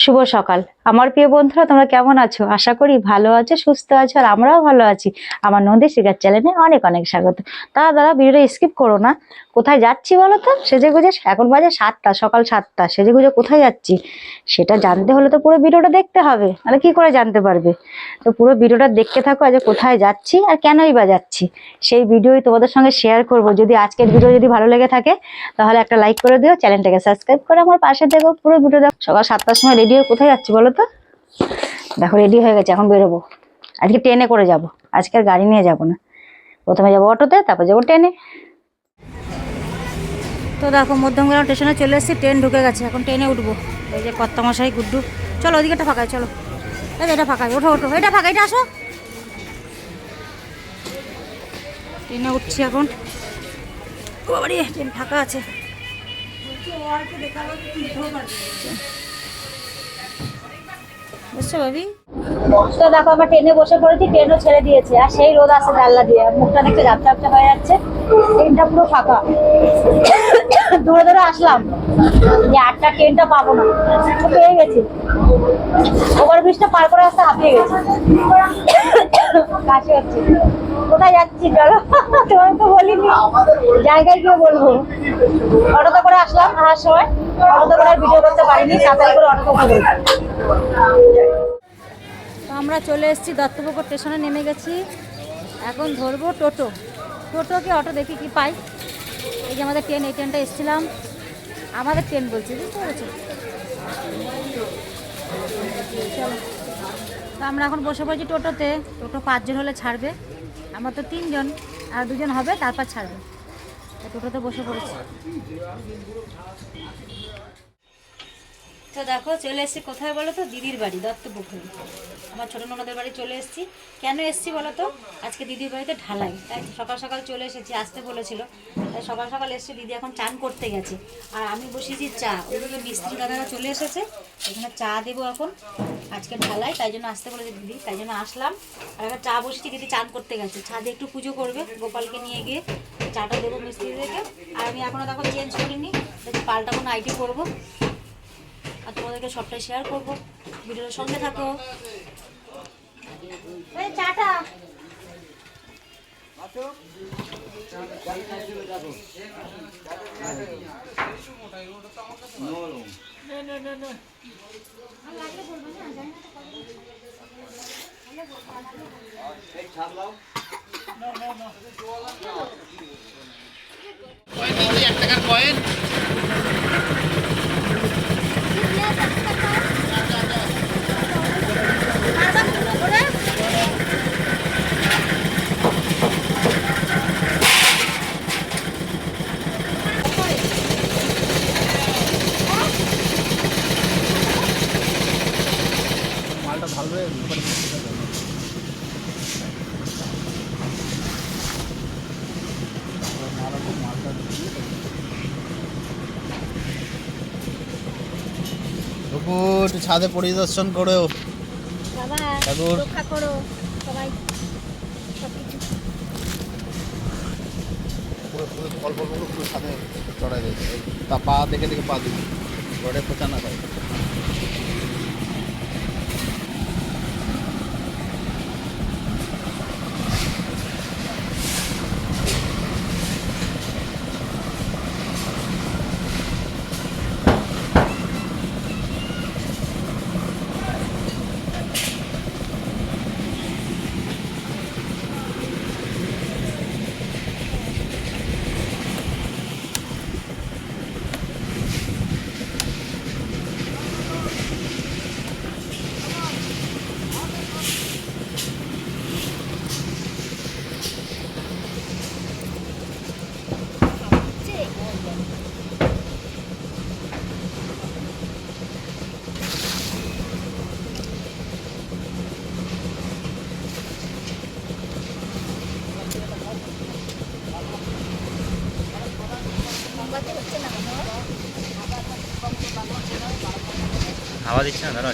শুভ সকাল। আমার প্রিয় বন্ধুরা, তোমরা কেমন আছো? আশা করি ভালো আছো, সুস্থ আছো, আর আমরাও ভালো আছি। আমার নদী শিকার চ্যানেলে অনেক অনেক স্বাগত। তারা দ্বারা ভিডিওটা স্কিপ করো না। কোথায় যাচ্ছি বলো তো সেজে গুজে এখন বাজে সাতটা, সকাল সাতটা। সেজে গুজে কোথায় যাচ্ছি? সেটা জানতে হলে তো পুরো ভিডিওটা দেখতে হবে। তাহলে কি করে জানতে পারবে? তো পুরো ভিডিওটা দেখতে থাকো আজ কোথায় যাচ্ছি আর কেনই বা যাচ্ছি। সেই ভিডিওই তোমাদের সঙ্গে শেয়ার করব। যদি আজকের ভিডিও যদি ভালো লেগে থাকে, তাহলে একটা লাইক করে দিও, চ্যানেলটাকে সাবস্ক্রাইব করে আমার পাশে দেখো। পুরো ভিডিও দেখো। সকাল সাতটার সময় রেডি হয়ে কোথায় যাচ্ছি বলো তো দেখো রেডি হয়ে গেছে, এখন বেরোবো। আজকে ট্রেনে করে যাব। আজকে আর গাড়ি নিয়ে যাব না। প্রথমে যাব অটোতে, তারপর যাব ট্রেনে তো দেখো, মধ্যমগ্রাম স্টেশনে চলে এসেছি ট্রেন ঢুকে গেছে। এখন ট্রেনে উঠবো। এই যে কর্তামশাই, গুড্ডু। চলো ওদিকেটা ফাঁকায় চলো। এই এটা ফাঁকায় ওঠো ওঠো। এটা ফাঁকা, এটা আসো। ট্রেনে উঠছি এখন। ট্রেন ফাঁকা আছে। তো দেখো, আমরা ট্রেনে বসে পড়েছি ট্রেনও ছেড়ে দিয়েছে। আর সেই রোদ আছে জানলা দিয়ে। মুখটা দেখতে ঝাপটা হয়ে যাচ্ছে। ট্রেনটা পুরো ফাঁকা। দূরে দূরে আসলাম যে আটটা ট্রেনটা পাবো না। পেয়ে গেছি। ওভার ব্রিজটা পার করে আসতে হাঁপিয়ে গেছি। কাশি হচ্ছে। কোথায় যাচ্ছি চলো? তোমাকে তো বলিনি। জায়গায় গিয়ে বলব। অটোতে করে আসলাম আসার সময়। অটোতে করে ভিডিও করতে পারিনি। তাড়াতাড়ি করে অটোতে করে আমরা চলে এসেছি দত্তপুকুর স্টেশনে নেমে গেছি। এখন ধরবো টোটো। টোটো কি অটো দেখি কি পাই। এই যে আমাদের ট্রেন এই ট্রেনটা এসেছিলাম। আমাদের ট্রেন বলছি, বুঝতে পেরেছি? তো আমরা এখন বসে পড়েছি টোটোতে। টোটো পাঁচজন হলে ছাড়বে। আমার তো তিনজন, আর দুজন হবে, তারপর ছাড়বে। টোটোতে বসে পড়েছি। তো দেখো, চলে এসেছি কোথায় বলো তো? দিদির বাড়ি, দত্তপুকুরে। আমার ছোটো ননদের বাড়ি চলে এসেছি। কেন এসেছি বলো তো? আজকে দিদির বাড়িতে ঢালাই, তাই সকাল সকাল চলে এসেছি, আসতে বলেছিল। তাই সকাল সকাল এসেছি, দিদি এখন চান করতে গেছে। আর আমি বসেছি চা ওইদিকে মিস্ত্রি দাদারা চলে এসেছে। এখানে চা দেবো এখন। আজকে ঢালাই, তাই জন্য আসতে বলেছে দিদি, তাই জন্য আসলাম। আর এখন চা বসেছি, দিদি চান করতে গেছে। ছাদে একটু পুজো করবে, গোপালকে নিয়ে গিয়ে চাটা দেবো মিস্ত্রিদেরকে। আর আমি এখনও দেখো চেঞ্জ করিনি পাল্টা কোনো আইটি করব। আর তোমাদেরকে সবটাই শেয়ার করব। ভিডিওর সঙ্গে থাকো। এই চাটা একটু ছাদে পরিদর্শন করেও ছাদে পরিদর্শন করো। পুরো অল্প অল্প করে পুরো ছাদে চড়াই দিয়েছে। তা পা দেখে দেখে পা দিবি। ঘরে পচা না हवा दिच्छे न र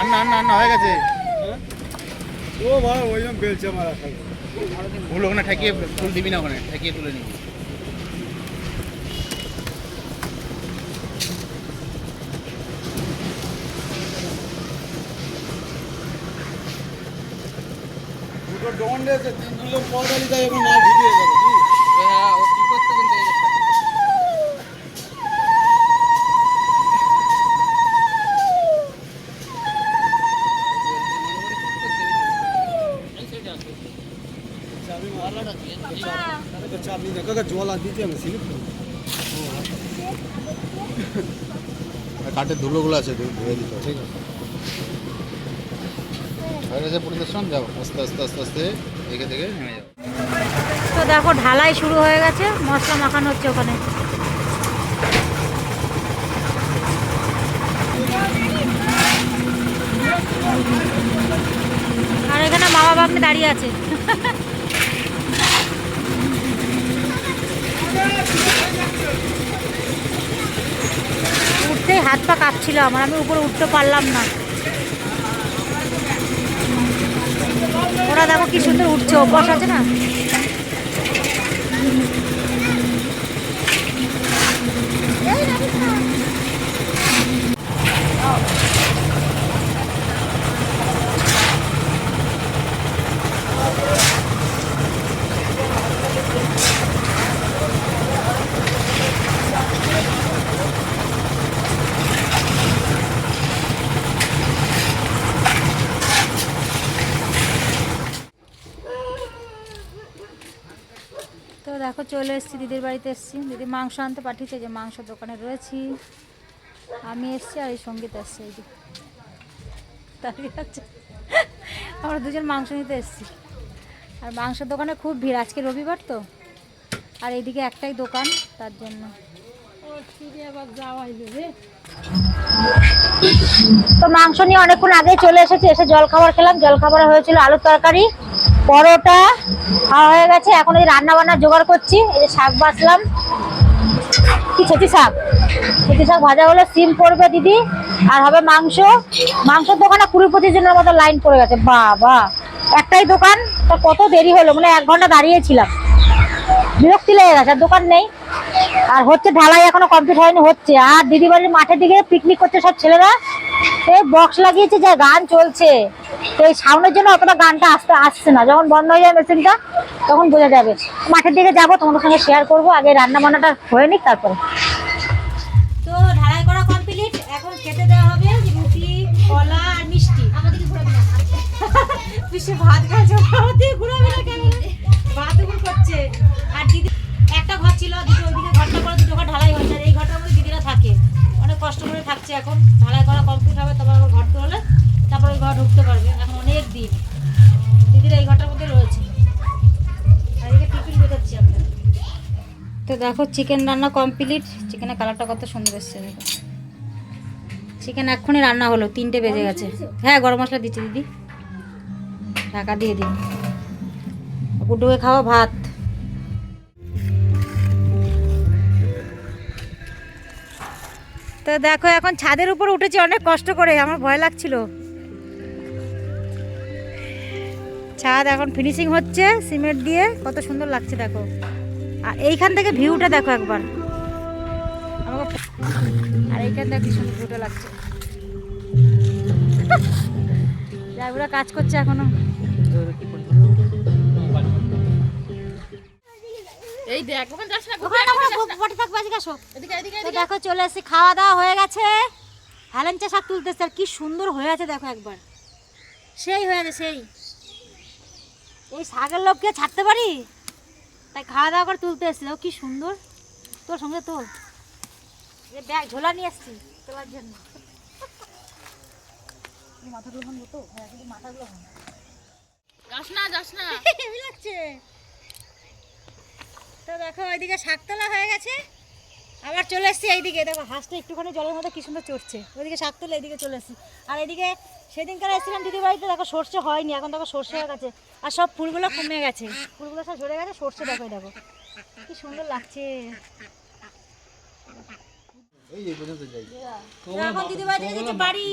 আন্না আন্না আন্না হয়ে গেছে ও ভাই ওইরকম বেলছে আমার আসলে ফুল ওখানে ঠেকিয়ে ফুল দিবি না ওখানে, ঠেকিয়ে তুলে নিবি। দুটো ডন দিয়েছে তিন দুটো পঁয়তাল্লিশ তাই, এখন না ঢুকিয়ে যাবে। কাঠের ধুলোগুলো আছে ধুয়ে দিতে ঠিক আছে। হয়ে গেছে পরিদর্শন যাও আস্তে আস্তে আস্তে আস্তে দেখে দেখে নেমে যাও। তো দেখো ঢালাই শুরু হয়ে গেছে মশলা মাখানো হচ্ছে ওখানে। আর এখানে মা বাবা আপনি দাঁড়িয়ে আছে। হাত কাঁপছিল আমার, আমি উপরে উঠতে পারলাম না। ওরা দেখো কি সুন্দর উঠছে, অভ্যাস আছে না তো দেখো চলে এসেছি, দিদির বাড়িতে এসেছি। দিদি মাংস আনতে পাঠিয়েছে, যে মাংস দোকানে রয়েছি। আমি এসেছি আর এই সংগীত এসছে এই যে আমরা দুজন মাংস নিতে এসেছি। আর মাংসের দোকানে খুব ভিড়। আজকে রবিবার তো। আর এইদিকে একটাই দোকান, তার জন্য। তো মাংস নিয়ে অনেকক্ষণ আগে চলে এসেছি। এসে জল খাবার খেলাম। জল খাবারে হয়েছিল আলুর তরকারি। পরোটা খাওয়া হয়ে গেছে। এখন এই রান্না বান্না জোগাড় করছি। এই যে শাক বাছলাম কি ছেচি শাক? ছেচি শাক ভাজা হলে সিম পড়বে দিদি। আর হবে মাংস। মাংসের দোকানে কুড়ি পঁচিশ জনের মতো লাইন পড়ে গেছে। বাবা। একটাই দোকান? তা কত দেরি হলো? মানে এক ঘণ্টা দাঁড়িয়েছিলাম। বিরক্তি লেগে গেছে দোকান নেই। আর হচ্ছে ঢালাই এখনও কমপ্লিট হয়নি, হচ্ছে। আর দিদি বাড়ির মাঠের দিকে পিকনিক করছে সব ছেলেরা। এই বক্স লাগিয়েছে যে গান চলছে। তো এই সাউন্ডের জন্য অতটা গানটা আসতে আসছে না। যখন বন্ধ হয়ে যায় মেশিনটা তখন বোঝা যাবে। মাঠের দিকে যাব তোমাদের সঙ্গে শেয়ার করব। আগে রান্না বান্নাটা হয়ে নিক তারপরে। তো ঢালাই করা কমপ্লিট এখন খেতে দেওয়া হবে রুটি কলা আর মিষ্টি। আমাদেরকে ঘুরাবে না। পিসে ভাত খাচ্ছে আমাদের ঘুরাবে না কেন? ভাত করছে। আর দিদি একটা ঘর ছিল দুটো ওইদিকে ঘরটা করে দুটো ঘর ঢালাই হয়েছে। এই ঘরটার মধ্যে দিদিরা থাকে। অনেক কষ্ট করে থাকছে এখন ঢালাই দেখো চিকেন রান্না কমপ্লিট চিকেনের কালারটা কত সুন্দর এসছে দেখো। চিকেন এক্ষুনি রান্না হলো তিনটে বেজে গেছে। হ্যাঁ গরম মশলা দিচ্ছি দিদি। ঢাকা দিয়ে দিন। গুড্ডুকে খাওয়া ভাত। তো দেখো এখন ছাদের উপর উঠেছি অনেক কষ্ট করে আমার ভয় লাগছিল। ছাদ এখন ফিনিশিং হচ্ছে সিমেন্ট দিয়ে কত সুন্দর লাগছে দেখো। আর এইখান থেকে ভিউটা দেখো একবার। আমাকে আর এইখান থেকে ভিউটা লাগছে। ড্রাইভাররা কাজ করছে এখনও। দেখ চলে এসেছি খাওয়া দাওয়া হয়ে গেছে। হেলেঞ্চা শাক তুলতেছে আর কি সুন্দর হয়ে আছে দেখো একবার। সেই হয়ে আছে সেই। এই শাকের লোককে ছাড়তে পারি? তাই খাওয়া দাওয়া করে তুলতে এসেছি দেখো কি সুন্দর। তোর সঙ্গে তোর এই ব্যাগ ঝোলা নিয়ে এসছি তোলার জন্য। এই মাথাগুলো ভাঙবো তো? হ্যাঁ কিন্তু মাথাগুলো ভাঙবো। যাস না যাস না। লাগছে। তো দেখো ওইদিকে শাক তোলা হয়ে গেছে। আবার চলে এসেছি এইদিকে। দেখো হাঁসটা একটুখানি জলের মধ্যে কি সুন্দর চড়ছে। ওইদিকে শাক তুলে এইদিকে চলে এসেছি। আর এদিকে সেদিনকার এসেছিলাম দিদি বাড়িতে দেখো সর্ষে হয়নি এখন দেখো সর্ষে হয়ে গেছে। আর সব ফুলগুলো কমে গেছে। ফুলগুলো সব ঝরে গেছে সর্ষে দেখো দেখো। কি সুন্দর লাগছে। এখন দিদি গেছে বাড়ি।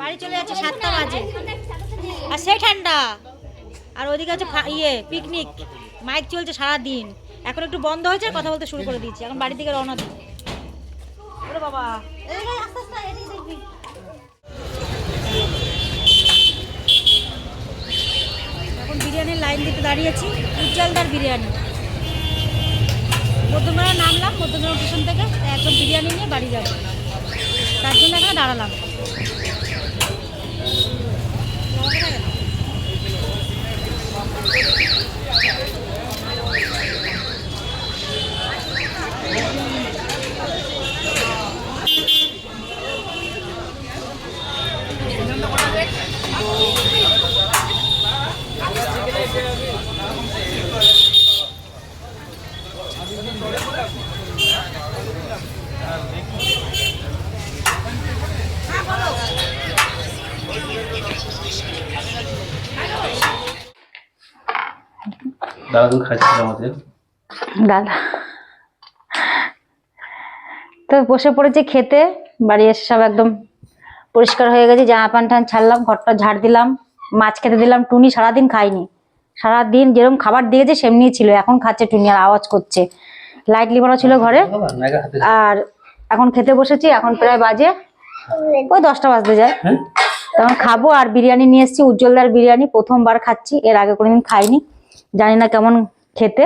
বাড়ি চলে যাচ্ছে সাতটা বাজে। আর সেই ঠান্ডা। আর ওদিকে আছে ইয়ে পিকনিক মাইক চলছে সারা দিন এখন একটু বন্ধ হয়েছে কথা বলতে শুরু করে দিচ্ছি এখন বাড়ি থেকে রওনা দিই। ওরে বাবা এদিকে আয়, আস্তে আস্তে আয়, এদিকে দেখবি। এখন বিরিয়ানির লাইন দিতে দাঁড়িয়েছি, উজ্জ্বলদার বিরিয়ানি। মধ্যমগ্রামে নামলাম, মধ্যমগ্রাম স্টেশন থেকে একদম বিরিয়ানি নিয়ে বাড়ি যাব। তার জন্য এখানে দাঁড়ালাম। দাদু খাচ্ছিল আমাদের। দাদা। তো বসে পড়েছি খেতে বাড়ি এসে সব একদম পরিষ্কার হয়ে গেছে। জামা প্যান্ট ট্যান্ট ছাড়লাম ঘরটা ঝাড় দিলাম মাছ খেতে দিলাম টুনি সারাদিন খায়নি। সারাদিন যেরকম খাবার দিয়েছে সেমনি ছিল এখন খাচ্ছে টুনি আর আওয়াজ করছে। লাইট লিবানো ছিল ঘরে আর এখন খেতে বসেছি এখন প্রায় বাজে। ওই দশটা বাজতে যায়। তখন খাব আর বিরিয়ানি নিয়ে এসেছি উজ্জ্বলদার বিরিয়ানি প্রথমবার খাচ্ছি এর আগে কোনোদিন খাইনি। জানি না কেমন খেতে।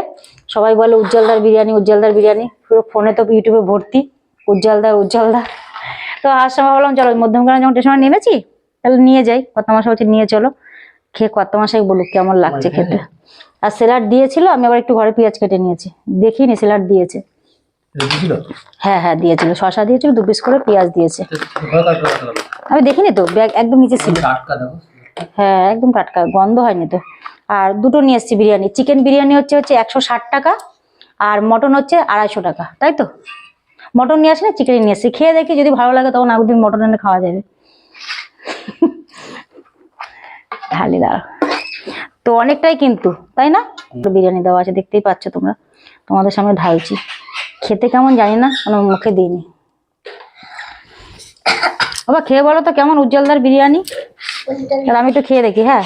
সবাই বলে উজ্জ্বলদার বিরিয়ানি উজ্জ্বলদার বিরিয়ানি। পুরো ফোনে তো ইউটিউবে ভর্তি। উজ্জ্বলদার উজ্জ্বলদা তো আজ সময় ভাবলাম চলো মধ্যমগ্রামে যখন স্টেশনে নেমেছি তাহলে নিয়ে যাই। কত মাসে বলছে নিয়ে চলো। খেয়ে কত মাসে বলুক কেমন লাগছে খেতে। আর স্যালাড দিয়েছিল আমি আবার একটু ঘরে পেঁয়াজ কেটে নিয়েছি। দেখিনি স্যালাড দিয়েছে। হ্যাঁ হ্যাঁ দিয়েছিল। শশা দিয়েছিল দু পিস করে পেঁয়াজ দিয়েছে। আমি দেখিনি তো ব্যাগ একদম নিচে ছিল। হ্যাঁ একদম টাটকা গন্ধ হয়নি তো। আর দুটো নিয়ে এসেছি বিরিয়ানি। চিকেন বিরিয়ানি হচ্ছে হচ্ছে একশো ষাট টাকা আর মটন হচ্ছে আড়াইশো টাকা, তাই তো? মটন নিয়ে আসি না চিকেন নিয়ে এসেছি। খেয়ে দেখি, যদি ভালো লাগে তখন আগদিন মটন এনে খাওয়া যাবে। ঢালি দাঁড়া তো অনেকটাই কিন্তু, তাই না? বিরিয়ানি দেওয়া আছে, দেখতেই পাচ্ছ তোমরা। তোমাদের সামনে ঢালছি। খেতে কেমন জানি না, কোনো মুখে দিইনি। বাবা খেয়ে বলো তো, কেমন উজ্জ্বলদার বিরিয়ানি? আমি একটু খেয়ে দেখি হ্যাঁ?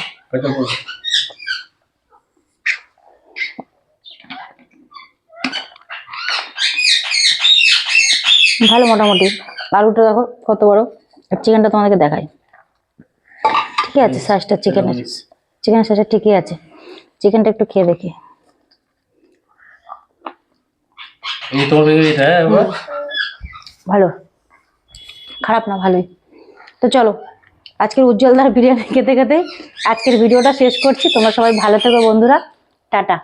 ভালো মোটামুটি। আলুটা দেখো কত বড়। আর চিকেনটা তোমাদেরকে দেখাই। ঠিক আছে সাইজটা চিকেনের চিকেনের সাইজটা ঠিকই আছে। চিকেনটা একটু খেয়ে দেখি। হ্যাঁ? ভালো। খারাপ না ভালোই। তো চলো আজকের উজ্জ্বলদার বিরিয়ানি খেতে খেতে আজকের ভিডিওটা শেষ করছি। তোমরা সবাই ভালো থেকো বন্ধুরা। টাটা।